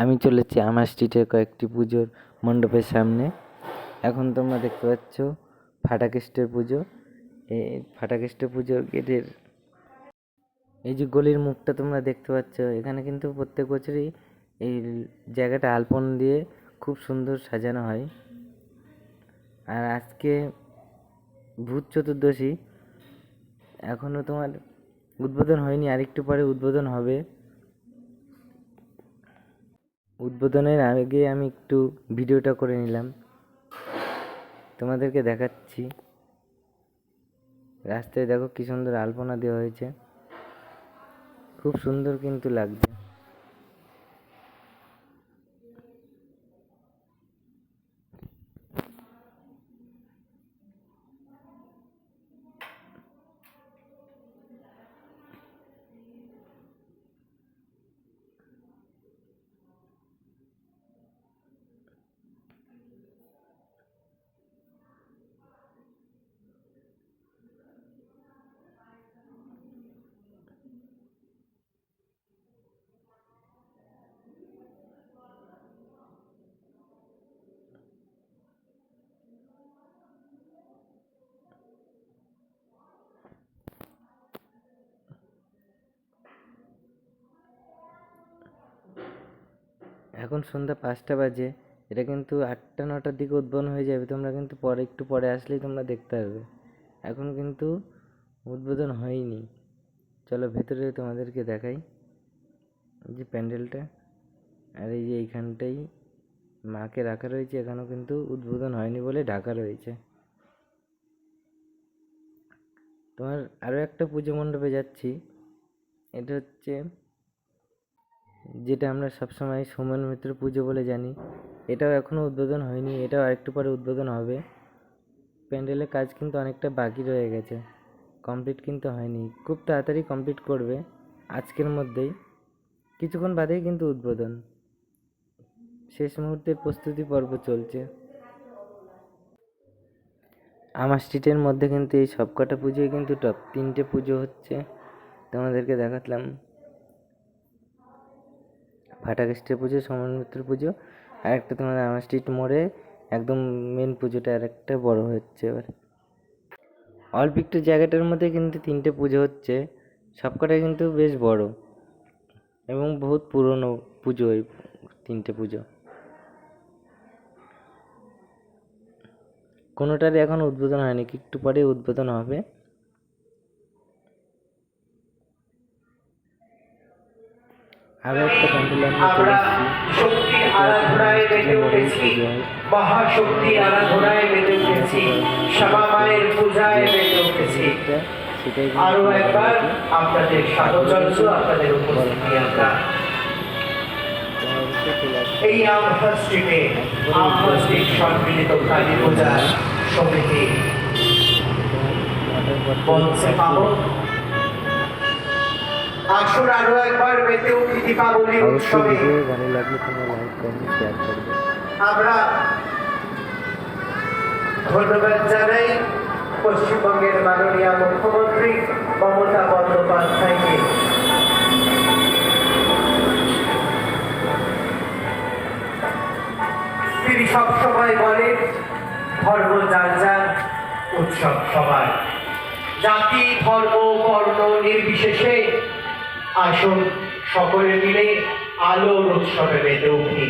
আমি চলেছি আমার স্ট্রিটের কয়েকটি পুজোর মণ্ডপের সামনে। এখন তোমরা দেখতে পাচ্ছ ফাটাকেস্টের পুজো। এই ফাটাকেস্টের পুজোর গেটের এই যে গলির মুখটা তোমরা দেখতে পাচ্ছ, এখানে কিন্তু প্রত্যেক বছরই এই জায়গাটা আলপন দিয়ে খুব সুন্দর সাজানো হয়। আর আজকে ভূত চতুর্দশী এখনও তোমার উদ্বোধন হয়নি, আরেকটু পরে উদ্বোধন হবে। উদ্বোধনের আগে আমি একটু ভিডিওটা করে নিলাম। তোমাদেরকে দেখাচ্ছি। রাস্তায় দেখো কী সুন্দর আলপনা দেওয়া হয়েছে। খুব সুন্দর কিন্তু লাগছে। এখন সন্ধ্যা পাঁচটা বাজে, এটা কিন্তু আটটা, নটার দিকে উদ্বোধন হয়ে যাবে, তোমরা কিন্তু পরে, একটু পরে আসলেই তোমরা দেখতে পারবে। এখন কিন্তু উদ্বোধন হয়নি। চলো ভেতরে তোমাদেরকে দেখাই। যে প্যান্ডেলটা, আর এই যে এইখানটাই মাকে রাখা রয়েছে এখানেও কিন্তু উদ্বোধন হয়নি বলে ঢাকা রয়েছে। তোমার আরও একটা পুজো মণ্ডপে যাচ্ছি, এটা হচ্ছে যেটা আমরা সবসময় সোমেন মিত্র পুজো বলে জানি। এটাও এখনও উদ্বোধন হয়নি, এটাও আরেকটু পরে উদ্বোধন হবে। প্যান্ডেলের কাজ কিন্তু অনেকটা বাকি রয়ে গেছে। কমপ্লিট কিন্তু হয়নি। খুব তাড়াতাড়ি কমপ্লিট করবে আজকের মধ্যেই। কিছুক্ষণ বাদেই কিন্তু উদ্বোধন। শেষ মুহূর্তের প্রস্তুতি পর্ব চলছে। আমার স্ট্রিটের মধ্যে কিন্তু এই সবকটা পুজোই কিন্তু টপ তিনটে পুজো হচ্ছে। তোমাদেরকে দেখাতলাম ফাটাকেস্টের পুজো সমান পুজো আর একটা তোমাদের আমার স্ট্রিট মোড়ে একদম মেন পুজোটা আর একটা বড় হচ্ছে এবার। অল্প একটু জায়গাটার মধ্যে কিন্তু তিনটে পুজো হচ্ছে, সবকটাই কিন্তু বেশ বড় এবং বহুত পুরনো পুজো এই তিনটে পুজো। কোনোটারই এখন উদ্বোধন হয়নি, একটু পরে উদ্বোধন হবে। আরও একটা প্যান্ডেল আমরা শক্তি আরাধনায় মেতে উঠেছি। মহাশক্তি আরাধনায় মেতে উঠেছি। শ্যামা মায়ের পূজায় মেতে উঠেছি। আরও একবার আপনাদের স্বাগত আপনাদের উপস্থিতি আমরা। এই আমফা স্ট্রিটে আমফা স্ট্রিট সম্মিলিত কালী পূজার সমিতি। বলছে পাবো আসুন আরও একবার মেতে উঠি দীপাবলি উৎসবে। ভালো লাগলে তোমরা লাইক কমেন্ট শেয়ার করবে। আমরা ধন্যবাদ জানাই পশ্চিমবঙ্গের মাননীয় মুখ্যমন্ত্রী মমতা বন্দ্যোপাধ্যায়কে। তিনি সবসময় বলেন ধর্ম যার যার উৎসব সবার। জাতি ধর্ম বর্ণ নির্বিশেষে আসুন সকলে মিলে আলোর উৎসবে মেতে উঠি।